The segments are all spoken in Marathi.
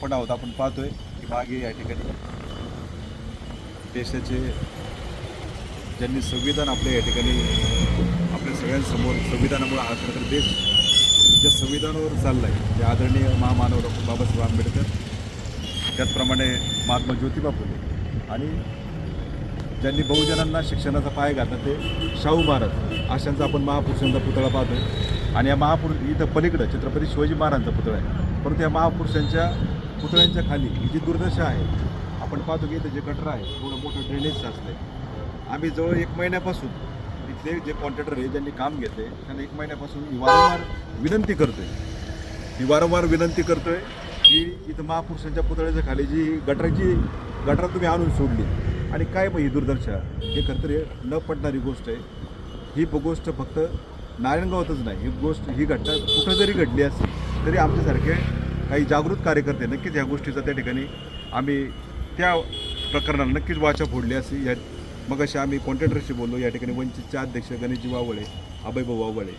आपण आहोत आपण पाहतोय की मागे या ठिकाणी देशाचे ज्यांनी संविधान आपल्या या ठिकाणी आपल्या सगळ्यांसमोर संविधानामुळे हा खरं तर देश ज्या संविधानावर चालला आहे ते आदरणीय महामानव डॉक्टर बाबासाहेब आंबेडकर त्याचप्रमाणे महात्मा ज्योतिबा फुले आणि ज्यांनी बहुजनांना शिक्षणाचा पाय घातला ते शाहू महाराज अशांचा आपण महापुरुषांचा पुतळा पाहतोय. आणि या महापुरुष इथं पलीकडं छत्रपती शिवाजी महाराजांचा पुतळा आहे. परंतु या महापुरुषांच्या पुतळ्यांच्या खाली ही जी दुर्दशा आहे आपण पाहतो की इथं जे गटर आहे थोडं मोठं ड्रेनेज असते आम्ही जवळ एक महिन्यापासून इथले जे कॉन्ट्रॅक्टर आहे ज्यांनी काम घेतले त्यांना एक महिन्यापासून मी वारंवार विनंती करतोय. मी वारंवार विनंती करतोय की इथं महापुरुषांच्या पुतळ्याच्या खाली जी गटराची गटर तुम्ही आणून सोडली. आणि काय मग ही दुर्दशा? हे खरंतर हे न पडणारी गोष्ट आहे. ही गोष्ट फक्त नारायणगावातच नाही. ही गोष्ट ही घटना कुठं जरी घडली असेल तरी आमच्यासारखे काही जागृत कार्यकर्ते नक्कीच ह्या गोष्टीचा त्या ठिकाणी आम्ही त्या प्रकरणाला नक्कीच वाचा फोडली असे. या मग असे आम्ही कॉन्ट्रॅक्टरशी बोललो. या ठिकाणी वंचितचे अध्यक्ष गणेशजी वावळे अभयभाऊ वावळे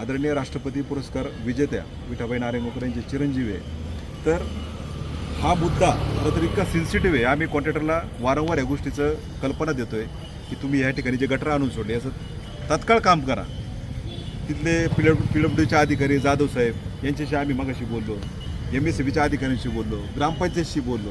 आदरणीय राष्ट्रपती पुरस्कार विजेत्या विठाबाई नारायणकर यांचे चिरंजीवी. आहे तर हा मुद्दा खरं तर इतका सेन्सिटिव्ह आहे. आम्ही कॉन्ट्रॅक्टरला वारंवार या गोष्टीचं कल्पना देतो आहे की तुम्ही या ठिकाणी जे गटर आणून सोडले याचं तत्काळ काम करा. तिथले पी डब्ल्यू अधिकारी जाधव साहेब यांच्याशी आम्ही मगाशी बोललो एम एस सी बीच्या अधिकाऱ्यांशी बोललो ग्रामपंचायतशी बोललो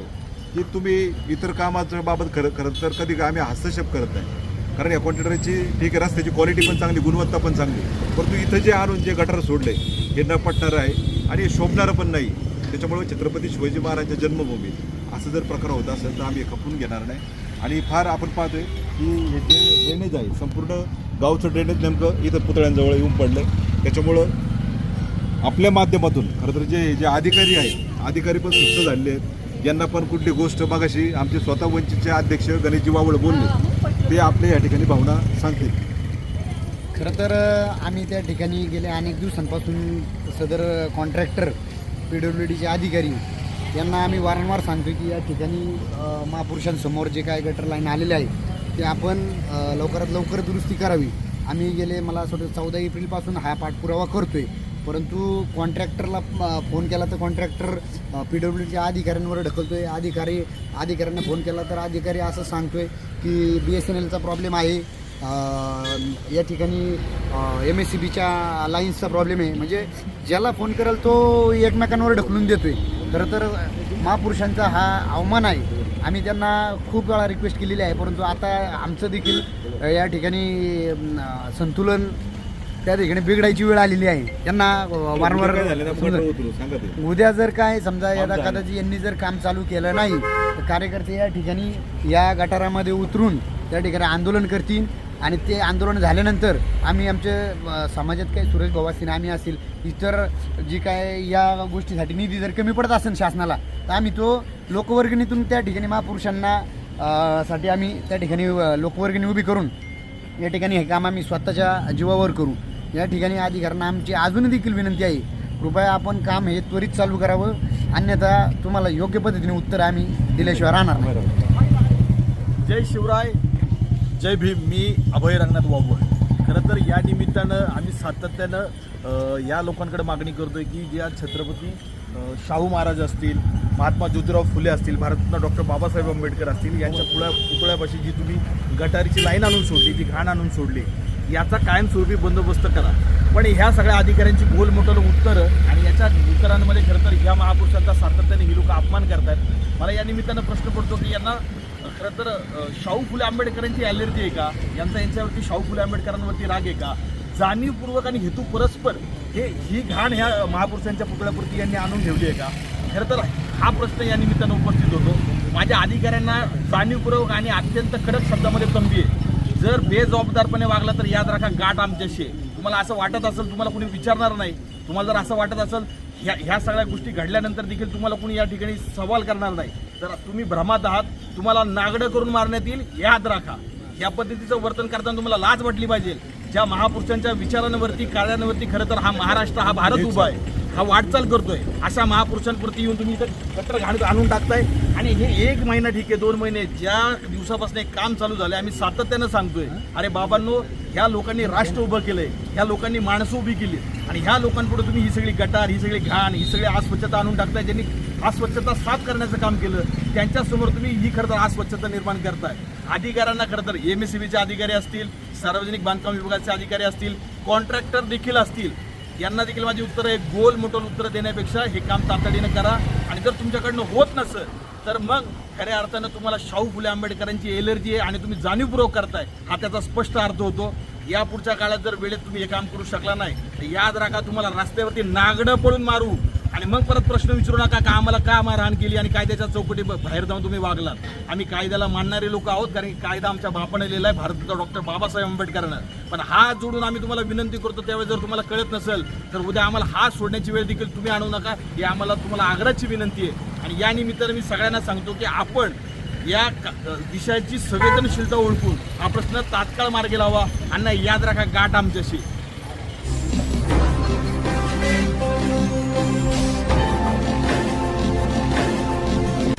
की तुम्ही इतर कामाच्या बाबत खरं खरं तर कधी आम्ही हस्तक्षेप करत नाही. कारण या कॉन्ट्रॅक्टरची ठीक आहे रस्त्याची क्वालिटी पण चांगली गुणवत्ता पण चांगली. परंतु इथं जे आणून जे गटर सोडले हे न पटणारं आहे आणि हे शोभणारं पण नाही. त्याच्यामुळे छत्रपती शिवाजी महाराजांच्या जन्मभूमीत असं जर प्रकार होत असेल तर आम्ही खपून घेणार नाही. आणि फार आपण पाहतोय की हे जे ड्रेनेज आहे संपूर्ण गावचं ड्रेनेज नेमकं इथं पुतळ्यांजवळ येऊन पडलं त्याच्यामुळं आपल्या माध्यमातून खरं तर जे जे अधिकारी आहेत अधिकारी पण सुस्त झालेले आहेत. यांना पण कुठली गोष्ट बघाशी आमचे स्वतः वंचितचे अध्यक्ष गणेशजी वावळ बोलले. ते आपल्या या ठिकाणी भावना सांगतील. खरं तर आम्ही त्या ठिकाणी गेल्या अनेक दिवसांपासून सदर कॉन्ट्रॅक्टर पी डब्ल्यू डीचे अधिकारी. यांना आम्ही वारंवार सांगतो की या ठिकाणी महापुरुषांसमोर जे काय गटर लाईन आलेले आहे ते आपण लवकरात लवकर दुरुस्ती करावी. आम्ही गेले मला असं वाटतं चौदा एप्रिलपासून हा पाठपुरावा करतो आहे परंतु कॉन्ट्रॅक्टरला फोन केला तर कॉन्ट्रॅक्टर पी डब्ल्यू डीच्या अधिकाऱ्यांवर आहे अधिकारी अधिकाऱ्यांना फोन केला तर अधिकारी असं सांगतो आहे की बी एस एन एलचा प्रॉब्लेम आहे. या ठिकाणी एम एस सी बीच्या लाईन्सचा प्रॉब्लेम आहे. म्हणजे ज्याला फोन करेल तो एकमेकांवर ढकलून देतो आहे खरं तर महापुरुषांचा हा अवमान आहे. आम्ही त्यांना खूप वेळा रिक्वेस्ट केलेली आहे परंतु आता आमचं देखील या ठिकाणी संतुलन त्या ठिकाणी बिघडायची वेळ आलेली आहे त्यांना वारंवार. उद्या जर काय समजा यदा झालं. कदाचित यांनी जर काम चालू केलं नाही तर कार्यकर्ते या ठिकाणी या गटारामध्ये उतरून त्या ठिकाणी आंदोलन करतील आणि ते आंदोलन झाल्यानंतर आम्ही आमच्या समाजात काही सुरेश भाऊ असतील आम्ही असतील इतर जी काय या गोष्टीसाठी निधी जर कमी पडत असेल शासनाला तर आम्ही तो लोकवर्गणीतून त्या ठिकाणी महापुरुषांना साठी आम्ही त्या ठिकाणी लोकवर्गणी उभी करून या ठिकाणी हे काम आम्ही स्वतःच्या जीवावर करू. या ठिकाणी अधिकाऱ्यांना आमची अजूनही देखील विनंती आहे. कृपया आपण काम हे त्वरित चालू करावं. अन्यथा तुम्हाला योग्य पद्धतीने उत्तर आम्ही दिल्याशिवाय राहणार जय शिवराय जय भीम. मी अभय रंगनाथ वाघवड खरं तर या निमित्तानं आम्ही सातत्यानं या लोकांकडे मागणी करतोय की ज्या छत्रपती शाहू महाराज असतील महात्मा ज्योतिराव फुले असतील भारतरत्न डॉक्टर बाबासाहेब आंबेडकर असतील यांच्या पुळ्या पुतळ्यापाशी जी तुम्ही गटारीची लाईन आणून सोडली ती घाण आणून सोडली याचा कायमस्वरूपी बंदोबस्त करा. पण ह्या सगळ्या अधिकाऱ्यांची गोलमोटल उत्तरं आणि याच्या उत्तरांमध्ये खरं तर ह्या महापुरुषांचा सातत्याने ही लोक अपमान करतात मला या निमित्तानं प्रश्न पडतो की यांना खरं तर शाहू फुले आंबेडकरांची ॲलर्जी आहे का? यांचा यांच्यावरती शाहू फुले आंबेडकरांवरती राग आहे का? जाणीवपूर्वक आणि हेतू परस्पर हे ही घाण ह्या महापुरुषांच्या पुतळ्यापुरती यांनी आणून ठेवली आहे का? खरं तर हा प्रश्न या निमित्तानं उपस्थित होतो. माझ्या अधिकाऱ्यांना जाणीवपूर्वक आणि अत्यंत कडक शब्दामध्ये तंबी आहे जर बेजबाबदारपणे वागला तर याद राखा गाठ आमच्याशी. तुम्हाला असं वाटत असेल तुम्हाला कोणी विचारणार नाही. तुम्हाला जर असं वाटत असेल ह्या ह्या सगळ्या गोष्टी घडल्यानंतर देखील तुम्हाला कोणी या ठिकाणी सवाल करणार नाही. तर तुम्ही भ्रमात आहात. तुम्हाला नागडं करून मारण्यात येईल. याद राखा. या पद्धतीचं वर्तन करताना तुम्हाला लाज वाटली पाहिजे. ज्या महापुरुषांच्या विचारांवरती कार्यांवरती खरं तर हा महाराष्ट्र हा भारत उभा आहे. हा वाटचाल करतोय. अशा महापुरुषांप्रती येऊन तुम्ही इथं कट्टर घाण आणून टाकताय. आणि हे एक महिना ठीक आहे दोन महिने. ज्या दिवसापासून एक काम चालू झालंय आम्ही सातत्यानं सांगतोय अरे बाबांनो ह्या लोकांनी राष्ट्र उभं केलंय. ह्या लोकांनी माणसं उभी केली. आणि ह्या लोकांपुढे तुम्ही ही सगळी गटार ही सगळी घाण ही सगळी अस्वच्छता आणून टाकताय ज्यांनी अस्वच्छता साफ करण्याचं काम केलं त्यांच्यासमोर तुम्ही ही खरं तर अस्वच्छता निर्माण करताय. अधिकाऱ्यांना खरं तर एम एस अधिकारी असतील सार्वजनिक बांधकाम विभागाचे अधिकारी असतील कॉन्ट्रॅक्टर देखील असतील. यांना देखील माझी उत्तरं आहे गोल मोठं उत्तरं देण्यापेक्षा हे काम तातडीनं करा. आणि जर तुमच्याकडनं होत नसेल तर मग खऱ्या अर्थानं तुम्हाला शाहू फुले आंबेडकरांची एलर्जी आहे आणि तुम्ही जाणीवपूर्वक करताय. हा त्याचा स्पष्ट अर्थ होतो. या पुढच्या काळात जर वेळेत तुम्ही हे काम करू शकला नाही तर याद राखा तुम्हाला रस्त्यावरती नागडं पळून मारू. आणि मग परत प्रश्न विचारू नका का आम्हाला का मारहाण केली आणि कायद्याच्या चौकटी बाहेर जाऊन तुम्ही वागलात? आम्ही कायद्याला मानणारे लोक आहोत कारण कायदा आमच्या बापाने लिहिला आहे भारताचा डॉक्टर बाबासाहेब आंबेडकरांना पण हा जोडून आम्ही तुम्हाला विनंती करतो त्यावेळेस जर तुम्हाला कळत नसेल तर उद्या आम्हाला हा सोडण्याची वेळ देखील तुम्ही आणू नका. ही आम्हाला तुम्हाला आग्रहाची विनंती आहे. आणि या निमित्तानं मी सगळ्यांना सांगतो की आपण या का- विषयाची संवेदनशीलता ओळखून हा प्रश्न तात्काळ मार्गी लावा. आणि नाही याद राखा गाठ आमच्याशी.